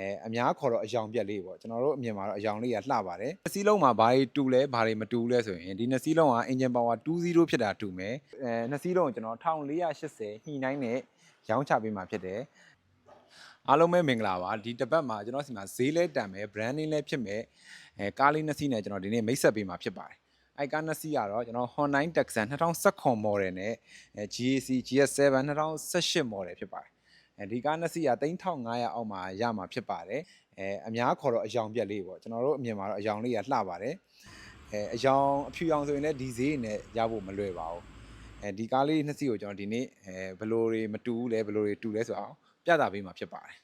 အဲအများခေါ်တော့အယောင်ပြက်လေးပေါ့ကျွန်တော်တို့အမြင်မှာတော့အယောင်လေးကလှပါတယ်နှစ်စီးလုံးမှာဘာတွေတူလဲဘာတွေမတူလဲဆိုရင်ဒီနှစ်စီးလုံးက engine power 2.0ဖြစ်တာတူမယ်အဲနှစ်စီးလုံးကိုကျွန်တော်1480ညှိနှိုင်းနဲ့ရောင်းချပေးမှာဖြစ်တယ်အားလုံးပဲမင်္ဂလာပါဒီတစ်ပတ်မှာကျွန်တော်စီမှာဈေးလဲတန်မယ် branding လဲဖြစ်မယ်အဲကားလေးနှစ်စီးနဲ့ကျွန်တော်ဒီနေ့မိတ်ဆက်ပေးမှာဖြစ်ပါတယ်အဲကားနှစ်စီးကတော့ကျွန်တော် Honda Tucson 2019 model နဲ့အဲ GAC GS7 2018 model ဖြစ်ပါတယ် အဲဒီကားနှစ်စီးက3500အောက်မှာရမှာဖြစ်ပါတယ်အဲအများခေါ်တော့အယောင်ပြက်လေးပေါ့ကျွန်တော်တို့အမြင်မှာတော့အယောင်လေးကလှပါတယ်အဲအယောင်အဖြူရောင်ဆိုရင်လည်းဒီဈေးနဲ့ရဖို့မလွယ်ပါဘူးအဲဒီကားလေးနှစ်စီးကိုကျွန်တော်ဒီနေ့အဲဘယ်လိုတွေမတူဘူးလဲဘယ်လိုတွေတူလဲဆိုအောင်ပြသပေးမှာဖြစ်ပါတယ်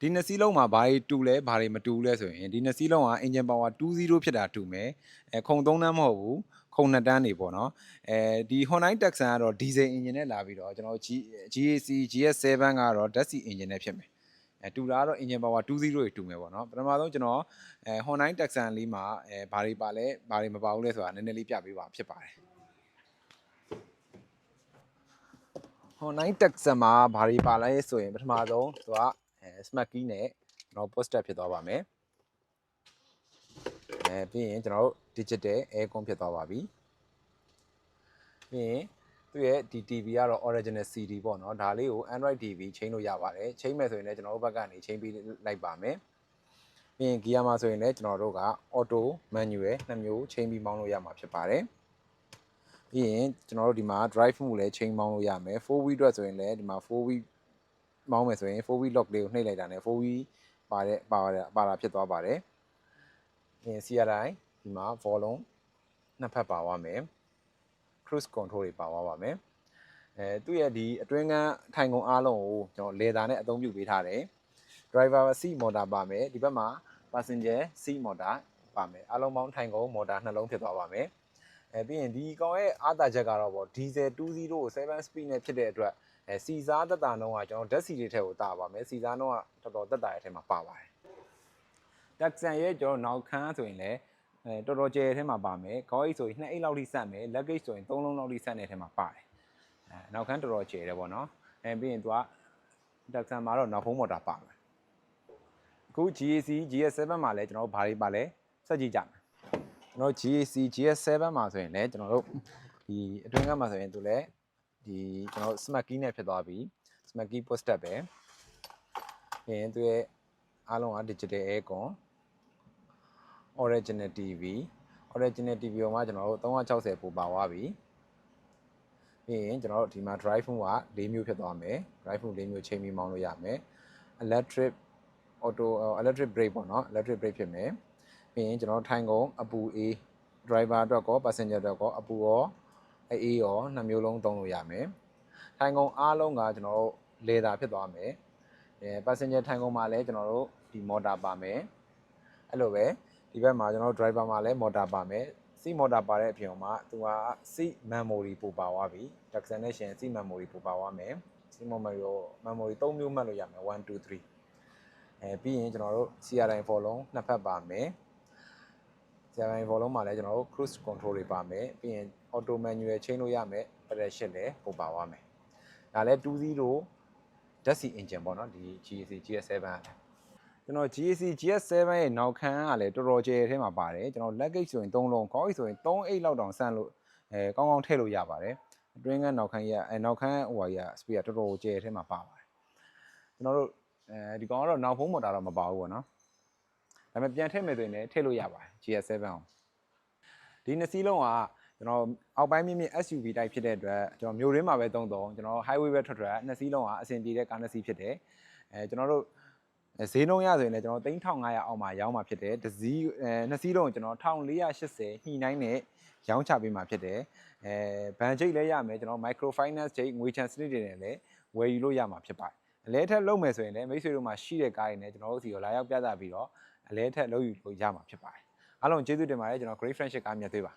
ဒီနှစ်စီးလုံးမှာဘာတွေတူလဲဘာတွေမတူလဲဆိုရင်ဒီနှစ်စီးလုံးက engine power 2.0ဖြစ်တာတူမယ်အဲခုံ3တန်းမဟုတ်ဘူး ခုံ2တန်းနေပေါ့နော်အဲဒီ Hyundai Tucson ကတော့ diesel engine နဲ့လာပြီးတော့ကျွန်တော် G GAC GS7 ကတော့ DAC engine နဲ့ဖြစ်မယ်အဲတူတာကတော့ engine power 2.0တွေတူမယ်ပေါ့နော်ပထမဆုံးကျွန်တော်အဲ Hyundai Tucson လေးမှာအဲဘာတွေပါလဲဘာတွေမပါဘူးလဲဆိုတာနည်းနည်းလေးပြပေးပါဖြစ်ပါတယ် Hyundai Tucson မှာဘာတွေပါလဲဆိုရင်ပထမဆုံးသူကအဲ smart key နဲ့ကျွန်တော် poster ဖြစ်သွားပါမယ်အဲ ပြီးရင်ကျွန်တော်တို့ digital aircon ဖြစ်သွားပါပြီပြီးရင်သူ့ရဲ့ဒီ TV ကတော့ original CD ပေါ့နော်ဒါလေးကို Android TV ချိန်လို့ရပါတယ်ချိန်မယ်ဆိုရင်လည်းကျွန်တော်တို့ဘက်ကနေချိန်ပြီးလိုက်ပါမယ်ပြီးရင် gear မှာဆိုရင်လည်းကျွန်တော်တို့က auto manual နှစ်မျိုးချိန်ပြီးမောင်းလို့ရမှာဖြစ်ပါတယ်ပြီးရင်ကျွန်တော်တို့ဒီမှာ drive မှုလည်းချိန်မောင်းလို့ရမယ်4 wheel အတွက်ဆိုရင်လည်းဒီမှာ4 wheel မောင်းမယ်ဆိုရင်4 wheel lock လေးကိုနှိပ်လိုက်တာနဲ့4 wheel ပါတဲ့ပါတဲ့ပါတာဖြစ်သွားပါတယ် ပြီးရင် CRI ဒီမှာ volume နှစ်ဖက်ပါသွားမယ် cruise control တွေပါသွားပါမယ်အဲသူ့ရဲ့ဒီအတွင်းကန်းထိုင်ကုန်အားလုံးကိုကျွန်တော် leather နဲ့အသုံးပြုပေးထားတယ် driver seat motor ပါမယ်ဒီဘက်မှာ passenger seat motor ပါမယ်အားလုံးပေါင်းထိုင်ကုန် motor နှလုံးဖြစ်သွားပါမယ်အဲပြီးရင်ဒီကောင်ရဲ့အားသာချက်ကတော့ပေါ့ diesel 2.0ကို7 speed နဲ့ဖြစ်တဲ့အတွက်အဲစီစားတက်တာနှုန်းကကျွန်တော်ဓာတ်စီတွေထက်ကိုတာပါမယ်စီစားနှုန်းကတော်တော်တက်တာရဲ့ထဲမှာပါပါတယ် တက်ဆန်ရဲ့ကျွန်တော်နောက်ခန်းဆိုရင်လည်းအဲတော်တော်ကျယ်ထဲမှာပါမယ်ခေါင်းအိတ်ဆိုရင်2အိတ်လောက်ထိဆက်မယ်လက်ကိတ်ဆိုရင်3လုံးလောက်ထိဆက်နေတဲ့ထဲမှာပါတယ်အဲနောက်ခန်းတော်တော်ကျယ်တယ်ပေါ့နော်အဲပြီးရင်သူကတက်ဆန်မှာတော့နောက်ဖုံးမော်တာပါမယ်အခု GAC GS7 မှာလည်းကျွန်တော်တို့ဘာတွေပါလဲစက်ကြည့်ကြမယ်ကျွန်တော် GAC GS7 မှာဆိုရင်လည်းကျွန်တော်တို့ဒီအတွင်းကမှာဆိုရင်သူလည်းဒီကျွန်တော် smart key နဲ့ဖြစ်သွားပြီ smart key post step ပဲပြီးရင်သူရဲ့အားလုံးက digital aircon original TV original TV ပေါ်မှာကျွန်တော်တို့360ပို့ပါသွားပြီပြီးရင်ကျွန်တော်တို့ဒီမှာ drive ဖုန်းက၄မျိုးဖြစ်သွားမယ် drive ဖုန်း၄မျိုးချိန်ပြီးမောင်းလို့ရမယ် electric auto electric brake ပေါ့နော် electric brake ဖြစ်မယ်ပြီးရင်ကျွန်တော်တို့ထိုင်ကုန်အပူအေး driver အတွက်ကော passenger အတွက်ကောအပူရောအေးရောနှစ်မျိုးလုံးသုံးလို့ရမယ်ထိုင်ကုန်အားလုံးကကျွန်တော်တို့ leather ဖြစ်သွားမယ်အဲ passenger ထိုင်ကုန်မှာလည်းကျွန်တော်တို့ဒီ motor ပါမယ်အဲ့လိုပဲ ဒီဘက်မှာကျွန်တော်တို့ driver မှာလည်း motor ပါမယ် seat motor ပါတဲ့အပြင်မှာသူက seat memory ပို့ပါသွားပြီ Tucson နဲ့ရှင် seat memory ပို့ပါသွားမယ် seat memory ကို memory 3မျိုးမှတ်လို့ရမယ်1 2 3အဲပြီးရင်ကျွန်တော်တို့ CRI ဘောလုံးနှစ်ဖက်ပါမယ် CRI ဘောလုံးမှာလည်းကျွန်တော်တို့ cruise control တွေပါမယ်ပြီးရင် auto manual ချိန်လို့ရမယ် pressure လည်းပို့ပါသွားမယ်ဒါလည်း2.0ဓာတ်ဆီ engine ပေါ့နော်ဒီ GAC GS7 ကျွန်တော် GAC GS7 ရဲ့နောက်ခန်းကလည်းတော်တော်ကျယ်ထဲမှာပါတယ်ကျွန်တော်လက်ကိတ်ဆိုရင်3လုံးခေါင်းအိတ်ဆိုရင်3အိတ်လောက်တောင်ဆန့်လို့အဲကောင်းကောင်းထည့်လို့ရပါတယ်အတွင်းကနောက်ခန်းကြီးကအဲနောက်ခန်းဟိုဟာကြီးက speed ကတော်တော်ကျယ်ထဲမှာပါပါတယ်ကျွန်တော်တို့အဲဒီကောင်ကတော့နောက်ဖုံးမော်တာတော့မပါဘူးပေါ့နော်ဒါပေမဲ့ပြန်ထည့်မယ်ဆိုရင်လည်းထည့်လို့ရပါတယ် GS7 အောင်ဒီနှစ်စီးလုံးကကျွန်တော်အောက်ပိုင်းမြင့်မြင့် SUV တိုက်ဖြစ်တဲ့အတွက်ကျွန်တော်မြို့ရင်းမှာပဲတုံးတုံကျွန်တော် highway ပဲထွက်ထွက်နှစ်စီးလုံးကအဆင်ပြေတဲ့ကားနှစ်စီးဖြစ်တယ်အဲကျွန်တော်တို့ ဈေးနှုန်းရဆိုရင်လည်းကျွန်တော်3500အောက်မှာရောင်းမှာဖြစ်တယ်တစ်စီးအဲနှစ်စီးလုံးကိုကျွန်တော်1480ညှိနှိုင်းနဲ့ရောင်းချပေးမှာဖြစ်တယ်အဲဘဏ်ချိတ်လည်းရမယ်ကျွန်တော် micro finance ချိတ်ငွေချမ်းစနစ်တွေနဲ့လည်းဝယ်ယူလို့ရမှာဖြစ်ပါတယ်အလဲထက်လုပ်မယ်ဆိုရင်လည်းမိတ်ဆွေတို့မှာရှိတဲ့ကားတွေနဲ့ကျွန်တော်တို့စီကိုလာရောက်ပြသပြီးတော့အလဲထက်လုပ်ယူလို့ရမှာဖြစ်ပါတယ်အားလုံးကျေးဇူးတင်ပါတယ်ကျွန်တော် Great Friendship ကားမြတ်သေးပါ